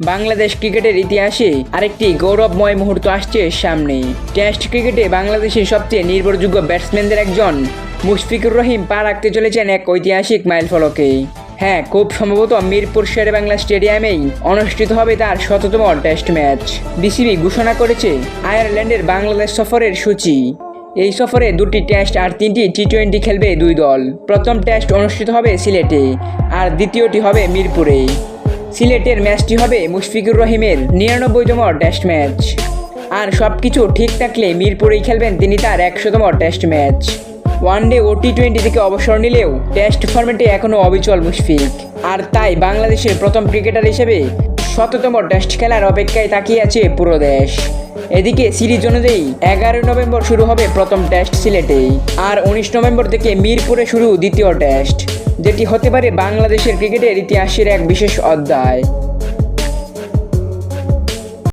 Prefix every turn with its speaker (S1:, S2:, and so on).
S1: বাংলাদেশ ক্রিকেটের ইতিহাসে আরেকটি গৌরবময় মুহূর্ত আসছে সামনে। টেস্ট ক্রিকেটে বাংলাদেশের সবচেয়ে নির্ভরযোগ্য ব্যাটসম্যানদের একজন মুশফিকুর রহিম পা রাখতে চলেছেন এক ঐতিহাসিক মাইল ফলকে হ্যাঁ খুব সম্ভবত মিরপুর শেরে বাংলা স্টেডিয়ামেই অনুষ্ঠিত হবে তার শততম টেস্ট ম্যাচ। বিসিবি ঘোষণা করেছে আয়ারল্যান্ডের বাংলাদেশ সফরের সূচি। এই সফরে দুটি টেস্ট আর তিনটি টি টোয়েন্টি খেলবে দুই দল। প্রথম টেস্ট অনুষ্ঠিত হবে সিলেটে, আর দ্বিতীয়টি হবে মিরপুরে। সিলেটের ম্যাচটি হবে মুশফিকুর রহিমের নিরানব্বইতম টেস্ট ম্যাচ। আর সব কিছু ঠিক থাকলে মিরপুরেই খেলবেন তিনি তার একশোতম টেস্ট ম্যাচ। ওয়ানডে ও টি টোয়েন্টি থেকে অবসর নিলেও টেস্ট ফর্মেটে এখনও অবিচল মুশফিক। আর তাই বাংলাদেশের প্রথম ক্রিকেটার হিসেবে শততম টেস্ট খেলার অপেক্ষায় তাকিয়ে আছে পুরো দেশ। এদিকে সিরিজ অনুযায়ী এগারোই নভেম্বর শুরু হবে প্রথম টেস্ট সিলেটেই। আর উনিশ নভেম্বর থেকে মিরপুরে শুরু দ্বিতীয় টেস্ট। যেটি হতে পারে বাংলাদেশের ক্রিকেটের ইতিহাসের এক বিশেষ অধ্যায়।